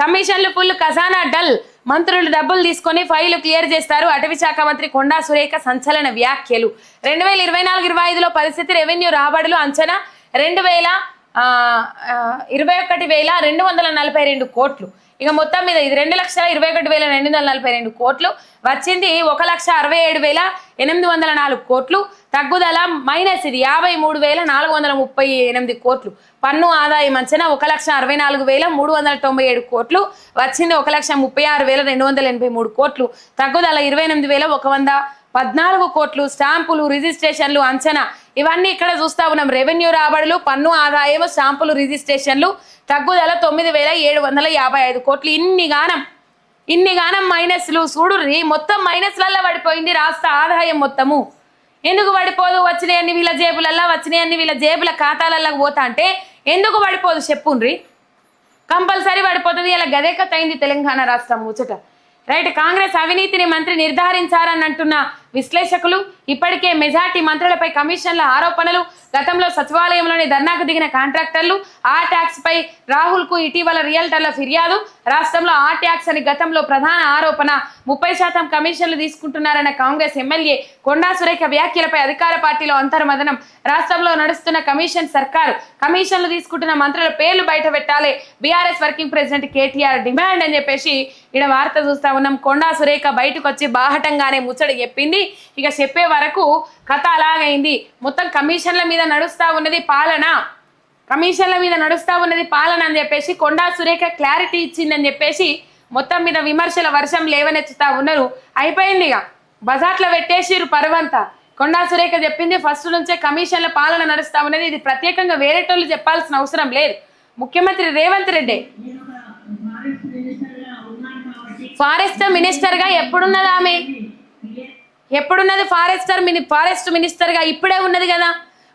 కమిషన్లు ఫుల్ ఖజానా డల్. మంత్రులు డబ్బులు తీసుకొని ఫైలు క్లియర్ చేస్తారు. అటవీ శాఖ మంత్రి కొండా సురేఖ సంచలన వ్యాఖ్యలు. రెండు వేల ఇరవై నాలుగు ఇరవై ఐదులో పరిస్థితి రెవెన్యూ రాబడులు అంచనా రెండు వేల ఇరవై ఒకటి వేల రెండు వందల నలభై రెండు కోట్లు. ఇక మొత్తం మీద ఇది రెండు లక్షల ఇరవై ఒకటి వేల రెండు వందల నలభై రెండు కోట్లు. వచ్చింది ఒక లక్ష అరవై ఏడు వేల ఎనిమిది వందల నాలుగు కోట్లు. తగ్గుదల మైనస్ ఇది యాభై మూడు వేల నాలుగు వందల ముప్పై ఎనిమిది కోట్లు. పన్ను ఆదాయం అంచనా ఒక లక్ష అరవై నాలుగు వేల మూడు వందల తొంభై ఏడు కోట్లు. వచ్చింది ఒక లక్ష ముప్పై ఆరు వేల రెండు వందల ఎనభై మూడు కోట్లు. తగ్గుదల ఇరవై ఎనిమిది వేల ఒక వంద పద్నాలుగు కోట్లు స్టాంపులు రిజిస్ట్రేషన్లు అంచనా. ఇవన్నీ ఇక్కడ చూస్తా ఉన్నాం. రెవెన్యూ రాబడులు పన్ను ఆదాయం స్టాంపులు రిజిస్ట్రేషన్లు. తగ్గుదల తొమ్మిది వేల ఏడు వందల యాభై ఐదు కోట్లు. ఇన్ని గానం. ఇన్ని గానం మైనస్లు. చూడు మొత్తం మైనస్లల్లో పడిపోయింది రాష్ట్ర ఆదాయం మొత్తము. ఎందుకు పడిపోదు? వచ్చినాయన్ని వీళ్ళ జేబులల్లో వచ్చినాయన్ని వీళ్ళ జేబుల ఖాతాలల్లో పోతా అంటే ఎందుకు పడిపోదు చెప్పుండ్రి? కంపల్సరీ పడిపోతుంది. ఇలా గదేకత అయింది తెలంగాణ రాష్ట్రం ముచ్చట. రైట్ కాంగ్రెస్ అవినీతిని మంత్రి నిర్ధారించారని అంటున్న. విశ్లేషకులు ఇప్పటికే మెజార్టీ మంత్రులపై కమిషన్ల ఆరోపణలు గతంలో సచివాలయంలోని ధర్నాకు దిగిన కాంట్రాక్టర్లు ఆ ట్యాక్స్ పై రాహుల్కు ఇటీవల రియల్టర్ల ఫిర్యాదు రాష్ట్రంలో ఆ ట్యాక్స్ అని గతంలో ప్రధాన ఆరోపణ ముప్పై శాతం కమిషన్లు తీసుకుంటున్నారన్న కాంగ్రెస్ ఎమ్మెల్యే కొండా సురేఖ వ్యాఖ్యలపై అధికార పార్టీలో అంతర్మదనం. రాష్ట్రంలో నడుస్తున్న కమిషన్ సర్కారు కమిషన్లు తీసుకుంటున్న మంత్రుల పేర్లు బయట పెట్టాలి. BRS working president KTR demand అని చెప్పేసి ఇక్కడ వార్త చూస్తా ఉన్నాం. కొండా సురేఖ బయటకు వచ్చి బాహటంగానే ముచ్చడి చెప్పింది. ఇక చెప్పే వరకు కథ అలాగైంది. మొత్తం కమిషన్ల మీద నడుస్తూ ఉన్నది పాలన. కమిషన్ల మీద నడుస్తూ ఉన్నది పాలన అని చెప్పేసి కొండా సురేఖ క్లారిటీ ఇచ్చిందని చెప్పేసి మొత్తం మీద విమర్శల వర్షం లేవనెత్తుతా ఉన్నారు. అయిపోయింది ఇక. బజార్లో పెట్టేసిరు పరువంతా. కొండా సురేఖ చెప్పింది ఫస్ట్ నుంచే కమిషన్ల పాలన నడుస్తా ఉన్నది. ఇది ప్రత్యేకంగా వేరేటోళ్ళు చెప్పాల్సిన అవసరం లేదు. ముఖ్యమంత్రి రేవంత్ రెడ్డి. ఫారెస్ట్ మినిస్టర్గా ఎప్పుడున్నది ఫారెస్టర్ మిని ఫారెస్ట్ మినిస్టర్గా ఇప్పుడే ఉన్నది కదా?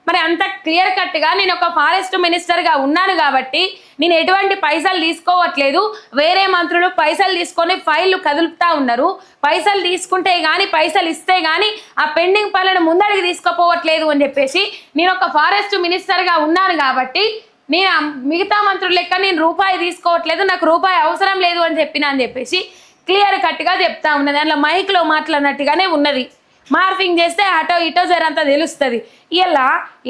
మరి అంత క్లియర్ కట్గా నేను ఒక ఫారెస్ట్ మినిస్టర్గా ఉన్నాను కాబట్టి నేను ఎటువంటి పైసలు తీసుకోవట్లేదు. వేరే మంత్రులు పైసలు తీసుకొని ఫైళ్ళు కదులుపుతా ఉన్నారు. పైసలు తీసుకుంటే కానీ పైసలు ఇస్తే కానీ ఆ పెండింగ్ పనులను ముందడికి తీసుకోపోవట్లేదు అని చెప్పేసి నేను ఒక ఫారెస్ట్ మినిస్టర్గా ఉన్నాను కాబట్టి నేను మిగతా మంత్రులు లెక్క నేను రూపాయి తీసుకోవట్లేదు. నాకు రూపాయి అవసరం లేదు అని చెప్పిన అని చెప్పేసి క్లియర్ కట్గా చెప్తా ఉన్నది. అందులో మైక్లో మాట్లాడినట్టుగానే ఉన్నది. మార్ఫింగ్ చేస్తే అటో ఇటో జరంతా తెలుస్తుంది. ఇలా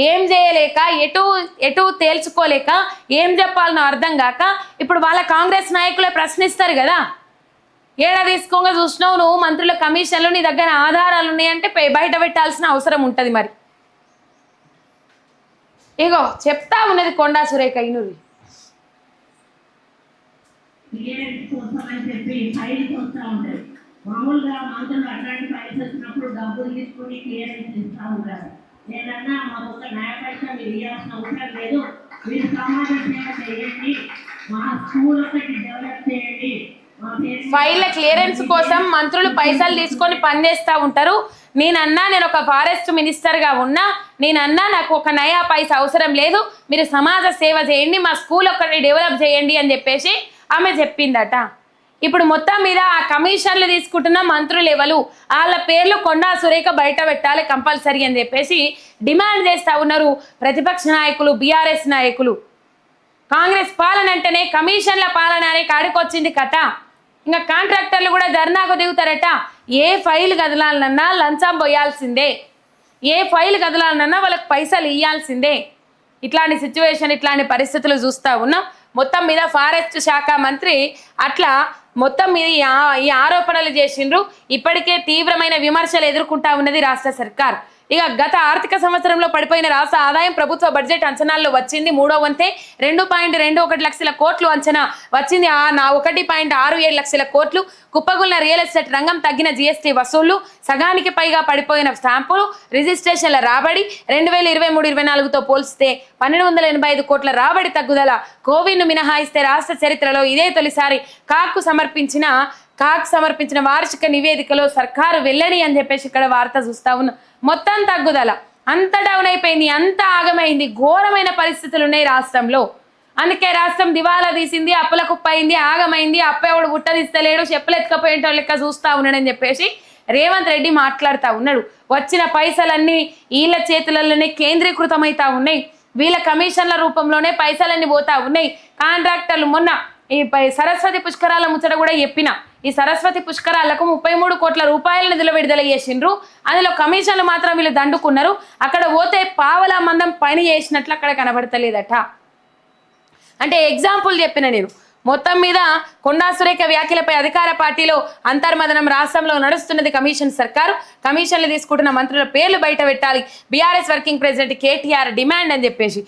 ఏం చేయలేక ఎటు ఎటు తేల్చుకోలేక ఏం చెప్పాలనో అర్థం కాక ఇప్పుడు వాళ్ళ కాంగ్రెస్ నాయకులే ప్రశ్నిస్తారు కదా. ఏడా తీసుకోగా చూసినావు నువ్వు? మంత్రుల కమిషన్లు నీ దగ్గర ఆధారాలు ఉన్నాయంటే బయట పెట్టాల్సిన అవసరం ఉంటుంది మరి. ఇగో చెప్తా ఉన్నది కొండా సురేఖ ఇనురి క్లియరెన్స్ కోసం అని చెప్పి ఫైల్స్ వస్తూ ఉంటాయి. మామూలుగా మంత్రులు అట్లాంటి ఫైల్స్ వచ్చినప్పుడు డబ్బులు తీసుకుని క్లియరెన్స్ ఇస్తూ ఉంటారు. నేనన్నా మాకు ఒక న్యాయ మీరు ఇవ్వాల్సిన అవసరం లేదు. మీరు సమాజ సేవ చేయండి. మా స్కూల్ ఒకటి డెవలప్ చేయండి. మా ఫైళ్ళ క్లియరెన్స్ కోసం మంత్రులు పైసలు తీసుకొని పనిచేస్తూ ఉంటారు. నేనన్నా నేను ఒక ఫారెస్ట్ మినిస్టర్గా ఉన్నా నేనన్నా నాకు ఒక నయా పైస అవసరం లేదు. మీరు సమాజ సేవ చేయండి మా స్కూల్ ఒకటి డెవలప్ చేయండి అని చెప్పేసి ఆమె చెప్పిందట. ఇప్పుడు మొత్తం మీద ఆ కమిషన్లు తీసుకుంటున్న మంత్రులు ఎవరు? వాళ్ళ పేర్లు కొండా సురేఖ బయట పెట్టాలి కంపల్సరీ అని చెప్పేసి డిమాండ్ చేస్తూ ఉన్నారు ప్రతిపక్ష నాయకులు బీఆర్ఎస్ నాయకులు. కాంగ్రెస్ పాలన అంటేనే కమిషన్ల పాలన అనే కాడికొచ్చింది కథ. ఇంకా కాంట్రాక్టర్లు కూడా ధర్నాకు దిగుతారట. ఏ ఫైల్ కదలాలన్నా లంచం పోయాల్సిందే. ఏ ఫైల్ కదలాలన్నా వాళ్ళకి పైసలు ఇవ్వాల్సిందే ఇట్లాంటి సిచ్యువేషన్ ఇట్లాంటి పరిస్థితులు చూస్తూ ఉన్నాం. మొత్తం మీద ఫారెస్ట్ శాఖ మంత్రి అట్లా మొత్తం మీద ఈ ఈ ఆరోపణలు చేసిండ్రు. ఇప్పటికే తీవ్రమైన విమర్శలు ఎదుర్కొంటా ఉన్నది రాష్ట్ర సర్కార్. ఇక గత ఆర్థిక సంవత్సరంలో పడిపోయిన రాష్ట్ర ఆదాయం ప్రభుత్వ బడ్జెట్ అంచనాల్లో వచ్చింది. మూడో వంతే రెండు పాయింట్ రెండు ఒకటి లక్షల కోట్లు అంచనా వచ్చింది. నా ఒకటి పాయింట్ ఆరు ఏడు లక్షల కోట్లు. కుప్పగుల్న రియల్ ఎస్టేట్ రంగం తగ్గిన జీఎస్టీ వసూళ్ళు సగానికి పైగా పడిపోయిన స్టాంపులు రిజిస్ట్రేషన్ల రాబడి రెండు వేల ఇరవై మూడు ఇరవై నాలుగుతో పోల్స్తే పన్నెండు వందల ఎనభై ఐదు కోట్ల రాబడి తగ్గుదల కోవిడ్ను మినహాయిస్తే రాష్ట్ర చరిత్రలో ఇదే తొలిసారి కాక్కు సమర్పించిన కాక్ సమర్పించిన వార్షిక నివేదికలో సర్కారు వెళ్ళని అని చెప్పేసి ఇక్కడ వార్త చూస్తా ఉన్నాం. మొత్తం తగ్గుదల. అంత డౌన్ అయిపోయింది అంత ఆగమైంది ఘోరమైన పరిస్థితులు ఉన్నాయి రాష్ట్రంలో. అందుకే రాష్ట్రం దివాలా తీసింది అప్పుల కుప్ప ఆగమైంది అప్పేవాడు గుట్టనిస్తలేడు చెప్పులు ఎత్తుకపోయేటో లెక్క చూస్తా ఉన్నాడని చెప్పేసి రేవంత్ రెడ్డి మాట్లాడుతూ ఉన్నాడు. వచ్చిన పైసలన్నీ వీళ్ళ చేతులలోనే కేంద్రీకృతమైతా ఉన్నాయి. వీళ్ళ కమిషన్ల రూపంలోనే పైసలన్నీ పోతా ఉన్నాయి. కాంట్రాక్టర్లు మొన్న ఈ సరస్వతి పుష్కరాల ముచ్చట కూడా చెప్పిన. ఈ సరస్వతి పుష్కరాలకు ముప్పై మూడు కోట్ల రూపాయల నిధులు విడుదల చేసిండ్రు. అందులో కమిషన్లు మాత్రం వీళ్ళు దండుకున్నారు. అక్కడ పోతే పావల మందం పని చేసినట్లు అక్కడ కనబడతలేదట. అంటే ఎగ్జాంపుల్ చెప్పిన నేను. మొత్తం మీద కొండా సురేఖ వ్యాఖ్యలపై అధికార పార్టీలో అంతర్మదనం రాష్ట్రంలో నడుస్తున్నది కమిషన్ సర్కారు. కమిషన్లు తీసుకుంటున్న మంత్రుల పేర్లు బయట పెట్టాలి. BRS working president KTR demand అని చెప్పేసి.